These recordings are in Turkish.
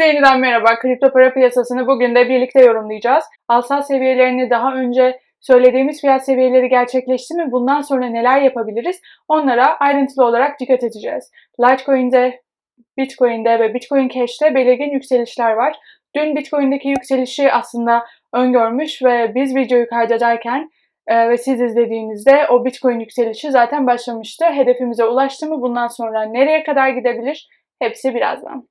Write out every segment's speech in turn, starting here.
Herkese yeniden merhaba. Kripto para piyasasını bugün de birlikte yorumlayacağız. Alsat seviyelerini daha önce söylediğimiz fiyat seviyeleri gerçekleşti mi? Bundan sonra neler yapabiliriz? Onlara ayrıntılı olarak dikkat edeceğiz. Litecoin'de, Bitcoin'de ve Bitcoin Cash'te belirgin yükselişler var. Dün Bitcoin'deki yükselişi aslında öngörmüş ve biz videoyu kaydederken e, ve siz izlediğinizde o Bitcoin yükselişi zaten başlamıştı. Hedefimize ulaştı mı? Bundan sonra nereye kadar gidebilir? Hepsi birazdan.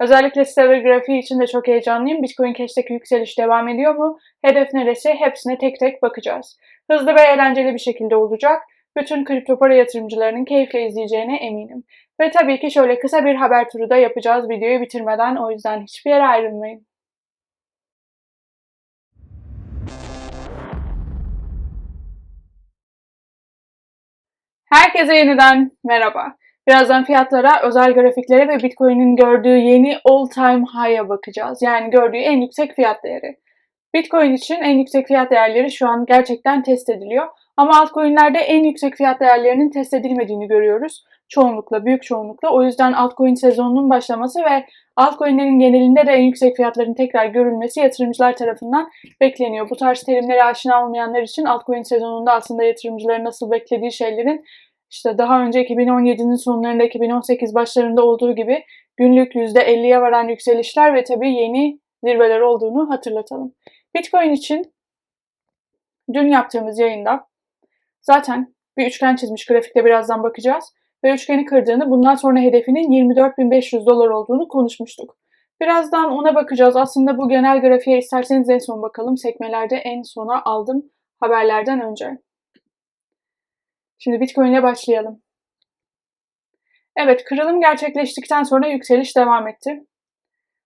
Özellikle Stellar grafiği için de çok heyecanlıyım. Bitcoin Cash'teki yükseliş devam ediyor mu? Hedef neresi? Hepsine tek tek bakacağız. Hızlı ve eğlenceli bir şekilde olacak. Bütün kripto para yatırımcılarının keyifle izleyeceğine eminim. Ve tabii ki şöyle kısa bir haber turu da yapacağız videoyu bitirmeden. O yüzden hiçbir yere ayrılmayın. Herkese yeniden merhaba. Birazdan fiyatlara, özel grafiklere ve Bitcoin'in gördüğü yeni all-time high'a bakacağız. Yani gördüğü en yüksek fiyat değeri. Bitcoin için en yüksek fiyat değerleri şu an gerçekten test ediliyor. Ama altcoin'lerde en yüksek fiyat değerlerinin test edilmediğini görüyoruz. Çoğunlukla, büyük çoğunlukla. O yüzden altcoin sezonunun başlaması ve altcoin'lerin genelinde de en yüksek fiyatların tekrar görülmesi yatırımcılar tarafından bekleniyor. Bu tarz terimlere aşina olmayanlar için altcoin sezonunda aslında yatırımcıların nasıl beklediği şeylerin işte daha önce 2017'nin sonlarında 2018 başlarında olduğu gibi günlük %50'ye varan yükselişler ve tabii yeni zirveler olduğunu hatırlatalım. Bitcoin için dün yaptığımız yayında zaten bir üçgen çizmiş grafikte birazdan bakacağız ve üçgeni kırdığını bundan sonra hedefinin 24.500 dolar olduğunu konuşmuştuk. Birazdan ona bakacağız. Aslında bu genel grafiğe isterseniz en son bakalım. Sekmelerde en sona aldım haberlerden önce. Şimdi Bitcoin başlayalım. Evet, kırılım gerçekleştikten sonra yükseliş devam etti.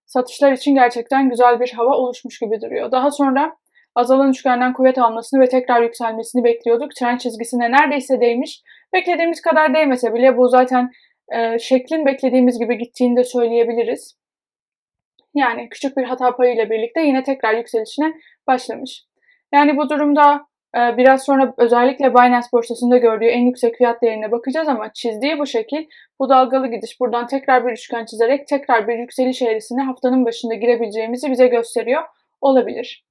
Satışlar için gerçekten güzel bir hava oluşmuş gibi duruyor. Daha sonra azalan üçgenden kuvvet almasını ve tekrar yükselmesini bekliyorduk. Trend çizgisine neredeyse değmiş. Beklediğimiz kadar değmese bile bu zaten e, şeklin beklediğimiz gibi gittiğini de söyleyebiliriz. Yani küçük bir hata payıyla birlikte yine tekrar yükselişine başlamış. Yani bu durumda biraz sonra özellikle Binance borsasında gördüğü en yüksek fiyat değerine bakacağız ama çizdiği bu şekil bu dalgalı gidiş buradan tekrar bir üçgen çizerek tekrar bir yükseliş eğrisine haftanın başında girebileceğimizi bize gösteriyor olabilir.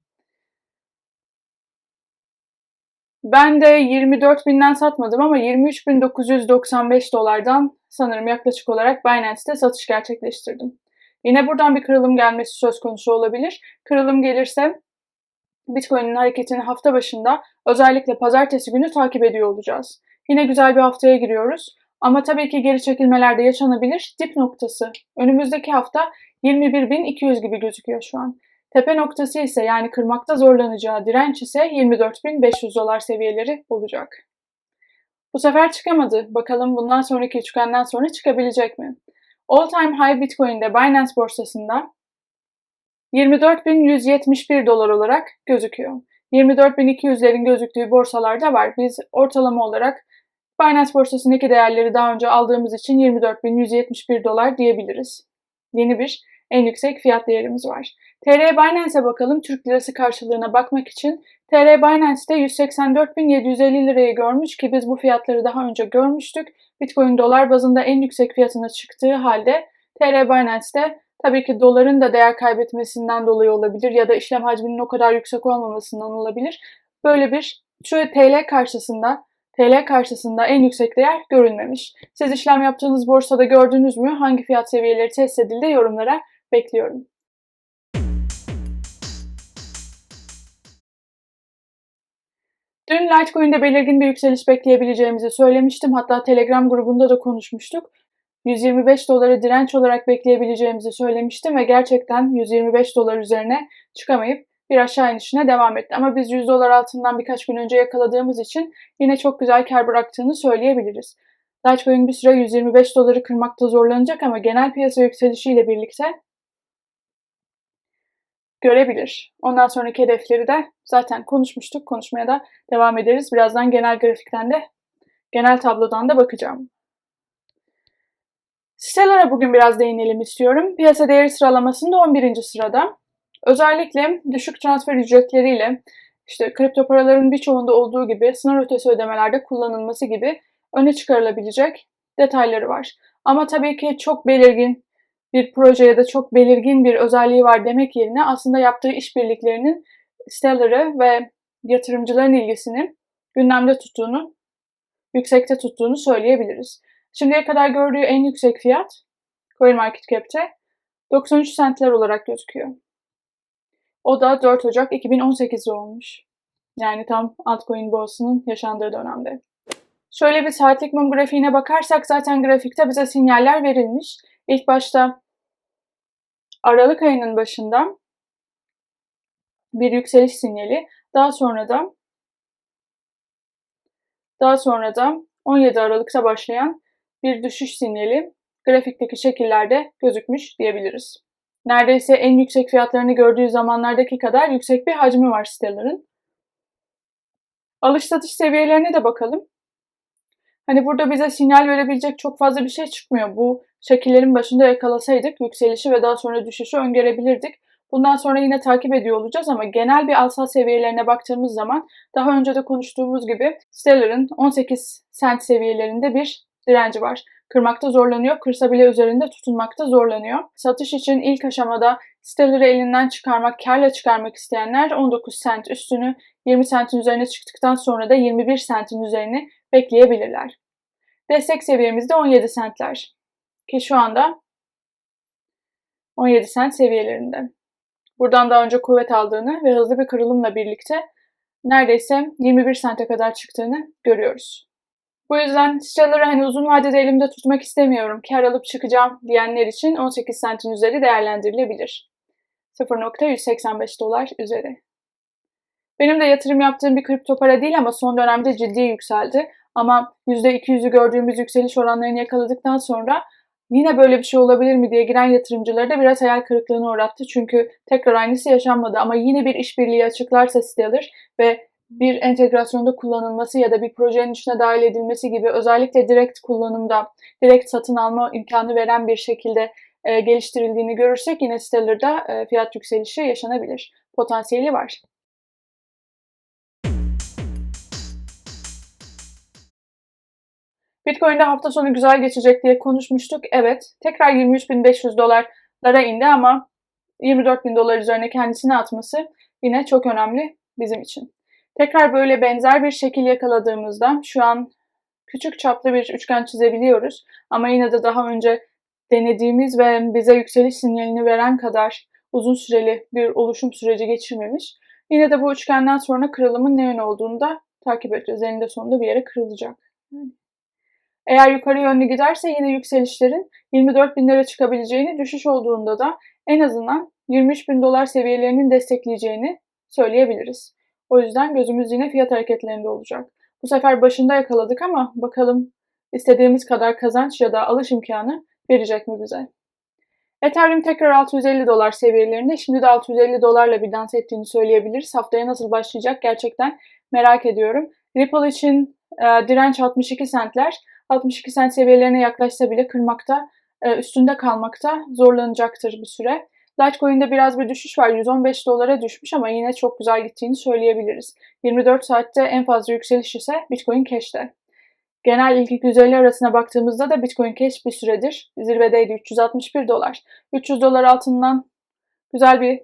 Ben de 24 binden satmadım ama 23.995 dolardan sanırım yaklaşık olarak Binance'te satış gerçekleştirdim. Yine buradan bir kırılım gelmesi söz konusu olabilir. Kırılım gelirse Bitcoin'in hareketini hafta başında özellikle pazartesi günü takip ediyor olacağız. Yine güzel bir haftaya giriyoruz. Ama tabii ki geri çekilmelerde yaşanabilir. Dip noktası önümüzdeki hafta 21.200 gibi gözüküyor şu an. Tepe noktası ise yani kırmakta zorlanacağı direnç ise 24.500 dolar seviyeleri olacak. Bu sefer çıkamadı. Bakalım bundan sonraki üçgenden sonra çıkabilecek mi? All time high Bitcoin'de Binance borsasında 24.171 dolar olarak gözüküyor. 24.200'lerin gözüktüğü borsalarda var. Biz ortalama olarak Binance borsasındaki değerleri daha önce aldığımız için 24.171 dolar diyebiliriz. Yeni bir en yüksek fiyat değerimiz var. TR Binance'e bakalım Türk lirası karşılığına bakmak için. TR Binance'de 184.750 lirayı görmüş ki biz bu fiyatları daha önce görmüştük. Bitcoin dolar bazında en yüksek fiyatına çıktığı halde TR Binance'de Tabii ki doların da değer kaybetmesinden dolayı olabilir ya da işlem hacminin o kadar yüksek olmamasından olabilir. Böyle bir şu TL karşısında TL karşısında en yüksek değer görülmemiş. Siz işlem yaptığınız borsada gördünüz mü? Hangi fiyat seviyeleri test edildi? Yorumlara bekliyorum. Dün Litecoin'de belirgin bir yükseliş bekleyebileceğimizi söylemiştim. Hatta Telegram grubunda da konuşmuştuk. 125 doları direnç olarak bekleyebileceğimizi söylemiştim ve gerçekten 125 dolar üzerine çıkamayıp bir aşağı inişine devam etti. Ama biz 100 dolar altından birkaç gün önce yakaladığımız için yine çok güzel kar bıraktığını söyleyebiliriz. Litecoin bir süre 125 doları kırmakta zorlanacak ama genel piyasa yükselişiyle birlikte görebilir. Ondan sonraki hedefleri de zaten konuşmuştuk. Konuşmaya da devam ederiz. Birazdan genel grafikten de genel tablodan da bakacağım. Stellar'a bugün biraz değinelim istiyorum. Piyasa değeri sıralamasında 11. sırada. Özellikle düşük transfer ücretleriyle işte kripto paraların birçoğunda olduğu gibi sınır ötesi ödemelerde kullanılması gibi öne çıkarılabilecek detayları var. Ama tabii ki çok belirgin bir proje ya da çok belirgin bir özelliği var demek yerine aslında yaptığı işbirliklerinin Stellar'ı ve yatırımcıların ilgisini gündemde tuttuğunu, yüksekte tuttuğunu söyleyebiliriz. Şimdiye kadar gördüğü en yüksek fiyat CoinMarketCap'te 93 centler olarak gözüküyor. O da 4 Ocak 2018'de olmuş. Yani tam altcoin boğasının yaşandığı dönemde. Şöyle bir saatlik mum grafiğine bakarsak zaten grafikte bize sinyaller verilmiş. İlk başta Aralık ayının başında bir yükseliş sinyali, daha sonra da daha sonra da 17 Aralık'ta başlayan bir düşüş sinyali grafikteki şekillerde gözükmüş diyebiliriz. Neredeyse en yüksek fiyatlarını gördüğü zamanlardaki kadar yüksek bir hacmi var sitelerin. Alış satış seviyelerine de bakalım. Hani burada bize sinyal verebilecek çok fazla bir şey çıkmıyor. Bu şekillerin başında yakalasaydık yükselişi ve daha sonra düşüşü öngörebilirdik. Bundan sonra yine takip ediyor olacağız ama genel bir alsat seviyelerine baktığımız zaman daha önce de konuştuğumuz gibi Stellar'ın 18 cent seviyelerinde bir direnci var. Kırmakta zorlanıyor, kırsa bile üzerinde tutunmakta zorlanıyor. Satış için ilk aşamada Stellar'ı elinden çıkarmak, karla çıkarmak isteyenler 19 cent üstünü 20 centin üzerine çıktıktan sonra da 21 centin üzerini bekleyebilirler. Destek seviyemiz de 17 centler. Ki şu anda 17 cent seviyelerinde. Buradan daha önce kuvvet aldığını ve hızlı bir kırılımla birlikte neredeyse 21 sente kadar çıktığını görüyoruz. Bu yüzden Stellar'ı hani uzun vadede elimde tutmak istemiyorum, kar alıp çıkacağım diyenler için 18 sentin üzeri değerlendirilebilir. 0.185 dolar üzeri. Benim de yatırım yaptığım bir kripto para değil ama son dönemde ciddi yükseldi. Ama %200'ü gördüğümüz yükseliş oranlarını yakaladıktan sonra yine böyle bir şey olabilir mi diye giren yatırımcıları da biraz hayal kırıklığına uğrattı. Çünkü tekrar aynısı yaşanmadı ama yine bir işbirliği açıklarsa Stellar ve bir entegrasyonda kullanılması ya da bir projenin içine dahil edilmesi gibi özellikle direkt kullanımda, direkt satın alma imkanı veren bir şekilde e, geliştirildiğini görürsek yine Stellar'da e, fiyat yükselişi yaşanabilir. Potansiyeli var. Bitcoin'de hafta sonu güzel geçecek diye konuşmuştuk. Evet, tekrar 23.500 dolarlara indi ama 24.000 dolar üzerine kendisini atması yine çok önemli bizim için. Tekrar böyle benzer bir şekil yakaladığımızda şu an küçük çaplı bir üçgen çizebiliyoruz. Ama yine de daha önce denediğimiz ve bize yükseliş sinyalini veren kadar uzun süreli bir oluşum süreci geçirmemiş. Yine de bu üçgenden sonra kırılımın ne yön olduğunu da takip edeceğiz. Eninde sonunda bir yere kırılacak. Eğer yukarı yönlü giderse yine yükselişlerin 24 binlere çıkabileceğini, düşüş olduğunda da en azından 23 bin dolar seviyelerinin destekleyeceğini söyleyebiliriz. O yüzden gözümüz yine fiyat hareketlerinde olacak. Bu sefer başında yakaladık ama bakalım istediğimiz kadar kazanç ya da alış imkanı verecek mi bize? Ethereum tekrar 650 dolar seviyelerinde. Şimdi de 650 dolarla bir dans ettiğini söyleyebiliriz. Haftaya nasıl başlayacak gerçekten merak ediyorum. Ripple için e, direnç 62 centler. 62 cent seviyelerine yaklaşsa bile kırmakta, e, üstünde kalmakta zorlanacaktır bir süre. Litecoin'de biraz bir düşüş var. 115 dolara düşmüş ama yine çok güzel gittiğini söyleyebiliriz. 24 saatte en fazla yükseliş ise Bitcoin Cash'te. Genel ilk 150 arasına baktığımızda da Bitcoin Cash bir süredir zirvedeydi 361 dolar. 300 dolar altından güzel bir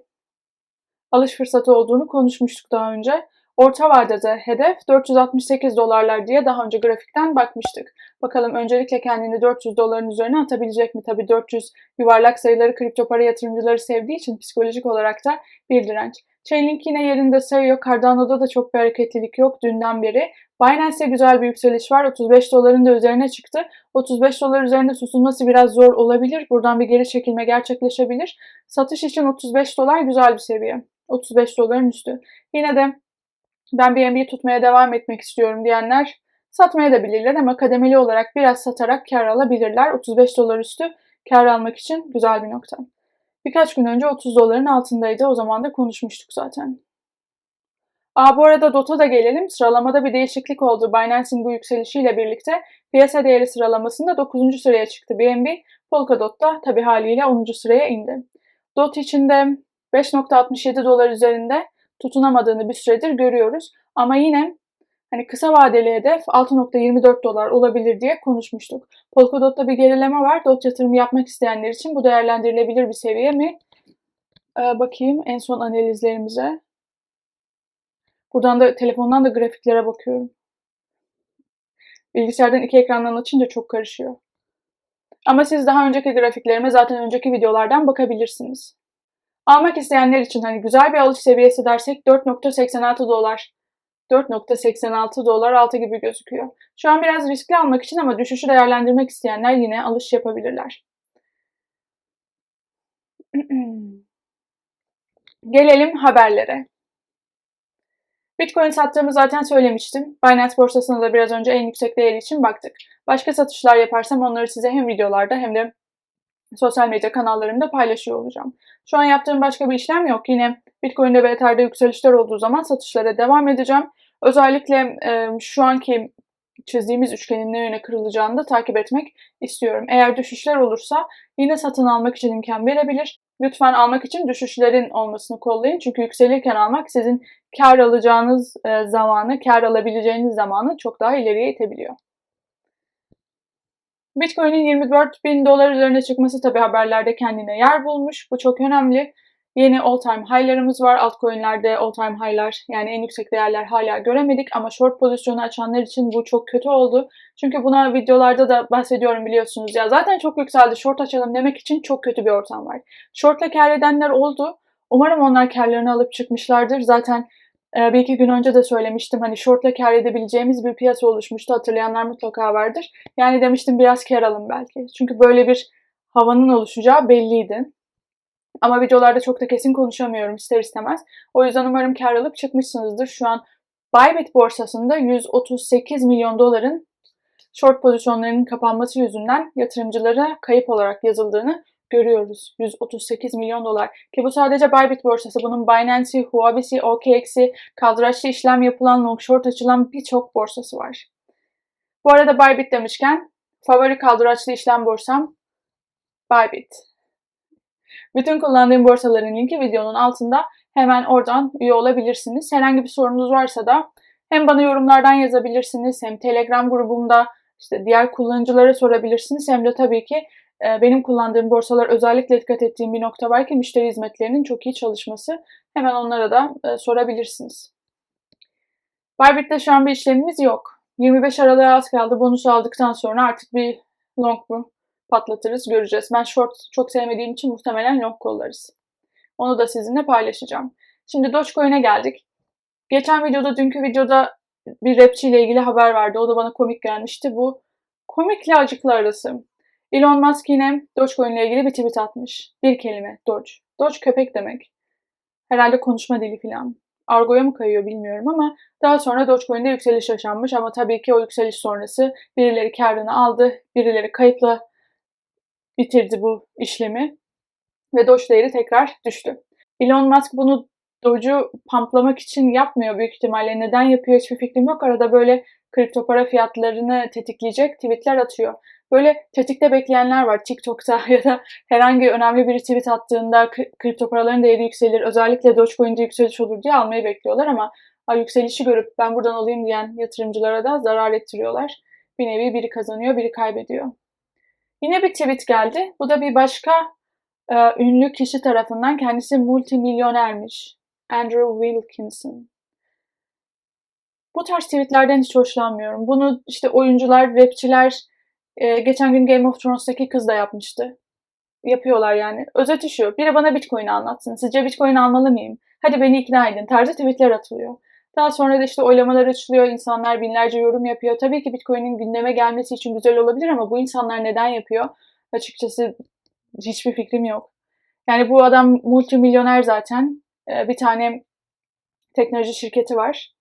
alış fırsatı olduğunu konuşmuştuk daha önce. Orta vadede hedef 468 dolarlar diye daha önce grafikten bakmıştık. Bakalım öncelikle kendini 400 doların üzerine atabilecek mi? Tabii 400 yuvarlak sayıları kripto para yatırımcıları sevdiği için psikolojik olarak da bir direnç. Chainlink yine yerinde sayıyor. Cardano'da da çok bir hareketlilik yok dünden beri. Binance'de güzel bir yükseliş var. 35 doların da üzerine çıktı. 35 dolar üzerinde tutulması biraz zor olabilir. Buradan bir geri çekilme gerçekleşebilir. Satış için 35 dolar güzel bir seviye. 35 doların üstü. Yine de ben BNB tutmaya devam etmek istiyorum diyenler satmaya da bilirler ama kademeli olarak biraz satarak kar alabilirler. 35 dolar üstü kar almak için güzel bir nokta. Birkaç gün önce 30 doların altındaydı. O zaman da konuşmuştuk zaten. Aa, bu arada DOT'a da gelelim. Sıralamada bir değişiklik oldu. Binance'in bu yükselişiyle birlikte piyasa değeri sıralamasında 9. sıraya çıktı BNB. Polkadot da tabi haliyle 10. sıraya indi. DOT içinde 5.67 dolar üzerinde tutunamadığını bir süredir görüyoruz. Ama yine hani kısa vadeli hedef 6.24 dolar olabilir diye konuşmuştuk. Polkadot'ta bir gerileme var. Dot yatırımı yapmak isteyenler için bu değerlendirilebilir bir seviye mi? Ee, bakayım en son analizlerimize. Buradan da telefondan da grafiklere bakıyorum. Bilgisayardan iki ekrandan açınca çok karışıyor. Ama siz daha önceki grafiklerime zaten önceki videolardan bakabilirsiniz. Almak isteyenler için hani güzel bir alış seviyesi dersek 4.86 dolar. 4.86 dolar altı gibi gözüküyor. Şu an biraz riskli almak için ama düşüşü değerlendirmek isteyenler yine alış yapabilirler. Gelelim haberlere. Bitcoin sattığımı zaten söylemiştim. Binance borsasına da biraz önce en yüksek değeri için baktık. Başka satışlar yaparsam onları size hem videolarda hem de sosyal medya kanallarımda paylaşıyor olacağım. Şu an yaptığım başka bir işlem yok. Yine Bitcoin'de ve Ether'de yükselişler olduğu zaman satışlara devam edeceğim. Özellikle e, şu anki çizdiğimiz üçgenin ne yöne kırılacağını da takip etmek istiyorum. Eğer düşüşler olursa yine satın almak için imkan verebilir. Lütfen almak için düşüşlerin olmasını kollayın. Çünkü yükselirken almak sizin kar alacağınız zamanı, kar alabileceğiniz zamanı çok daha ileriye itebiliyor. Bitcoin'in 24 bin dolar üzerine çıkması tabi haberlerde kendine yer bulmuş. Bu çok önemli. Yeni all time high'larımız var. Altcoin'lerde all time high'lar yani en yüksek değerler hala göremedik ama short pozisyonu açanlar için bu çok kötü oldu. Çünkü buna videolarda da bahsediyorum biliyorsunuz ya. Zaten çok yükseldi short açalım demek için çok kötü bir ortam var. Short'la kar edenler oldu. Umarım onlar karlarını alıp çıkmışlardır. Zaten bir iki gün önce de söylemiştim hani short'la kar edebileceğimiz bir piyasa oluşmuştu. Hatırlayanlar mutlaka vardır. Yani demiştim biraz kar alın belki. Çünkü böyle bir havanın oluşacağı belliydi. Ama videolarda çok da kesin konuşamıyorum ister istemez. O yüzden umarım kar alıp çıkmışsınızdır. Şu an Bybit borsasında 138 milyon doların short pozisyonlarının kapanması yüzünden yatırımcılara kayıp olarak yazıldığını görüyoruz. 138 milyon dolar. Ki bu sadece Bybit borsası. Bunun Binance'i, Huobi'si, OKX'i, kaldıraçlı işlem yapılan, long short açılan birçok borsası var. Bu arada Bybit demişken favori kaldıraçlı işlem borsam Bybit. Bütün kullandığım borsaların linki videonun altında. Hemen oradan üye olabilirsiniz. Herhangi bir sorunuz varsa da hem bana yorumlardan yazabilirsiniz hem Telegram grubumda işte diğer kullanıcılara sorabilirsiniz hem de tabii ki benim kullandığım borsalar özellikle dikkat ettiğim bir nokta var ki müşteri hizmetlerinin çok iyi çalışması. Hemen onlara da e, sorabilirsiniz. Bybit'te şu an bir işlemimiz yok. 25 Aralık'a az kaldı. Bonusu aldıktan sonra artık bir long mu patlatırız göreceğiz. Ben short çok sevmediğim için muhtemelen long kollarız. Onu da sizinle paylaşacağım. Şimdi Dogecoin'e geldik. Geçen videoda, dünkü videoda bir rapçi ilgili haber vardı. O da bana komik gelmişti. Bu komikle acıklı arası. Elon Musk yine Dogecoin ile ilgili bir tweet atmış. Bir kelime, Doge. Doge köpek demek. Herhalde konuşma dili falan. Argo'ya mı kayıyor bilmiyorum ama daha sonra Dogecoin'de yükseliş yaşanmış ama tabii ki o yükseliş sonrası birileri karını aldı, birileri kayıpla bitirdi bu işlemi ve Doge değeri tekrar düştü. Elon Musk bunu Doge'u pamplamak için yapmıyor büyük ihtimalle. Neden yapıyor hiçbir fikrim yok. Arada böyle kripto para fiyatlarını tetikleyecek tweetler atıyor. Böyle tetikte bekleyenler var TikTok'ta ya da herhangi önemli bir tweet attığında kripto paraların değeri yükselir. Özellikle Dogecoin'de yükseliş olur diye almayı bekliyorlar ama yükselişi görüp ben buradan alayım diyen yatırımcılara da zarar ettiriyorlar. Bir nevi biri kazanıyor, biri kaybediyor. Yine bir tweet geldi. Bu da bir başka e, ünlü kişi tarafından kendisi multimilyonermiş. Andrew Wilkinson. Bu tarz tweetlerden hiç hoşlanmıyorum. Bunu işte oyuncular, rapçiler, e, geçen gün Game of Thrones'taki kız da yapmıştı. Yapıyorlar yani. Özeti şu, biri bana Bitcoin anlatsın. Sizce Bitcoin almalı mıyım? Hadi beni ikna edin. Tarzı tweetler atılıyor. Daha sonra da işte oylamalar açılıyor, insanlar binlerce yorum yapıyor. Tabii ki Bitcoin'in gündeme gelmesi için güzel olabilir ama bu insanlar neden yapıyor? Açıkçası hiçbir fikrim yok. Yani bu adam multimilyoner zaten. Ee, bir tane teknoloji şirketi var.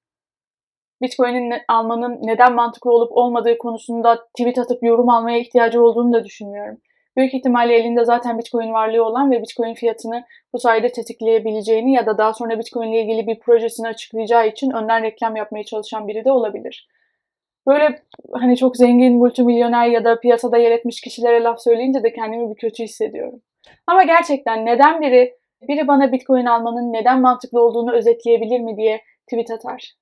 Bitcoin'in almanın neden mantıklı olup olmadığı konusunda tweet atıp yorum almaya ihtiyacı olduğunu da düşünmüyorum büyük ihtimalle elinde zaten Bitcoin varlığı olan ve Bitcoin fiyatını bu sayede tetikleyebileceğini ya da daha sonra Bitcoin ile ilgili bir projesini açıklayacağı için önden reklam yapmaya çalışan biri de olabilir. Böyle hani çok zengin, multimilyoner ya da piyasada yer etmiş kişilere laf söyleyince de kendimi bir kötü hissediyorum. Ama gerçekten neden biri biri bana Bitcoin almanın neden mantıklı olduğunu özetleyebilir mi diye tweet atar.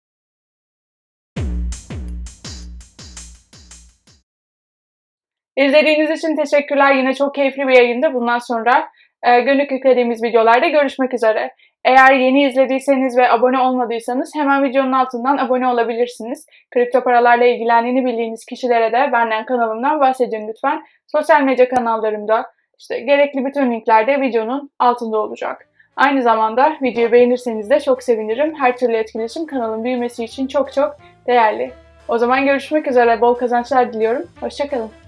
İzlediğiniz için teşekkürler. Yine çok keyifli bir yayındı. Bundan sonra e, günlük yüklediğimiz videolarda görüşmek üzere. Eğer yeni izlediyseniz ve abone olmadıysanız hemen videonun altından abone olabilirsiniz. Kripto paralarla ilgilendiğini bildiğiniz kişilere de benden kanalımdan bahsedin lütfen. Sosyal medya kanallarımda işte gerekli bütün linkler de videonun altında olacak. Aynı zamanda videoyu beğenirseniz de çok sevinirim. Her türlü etkileşim kanalın büyümesi için çok çok değerli. O zaman görüşmek üzere. Bol kazançlar diliyorum. Hoşçakalın.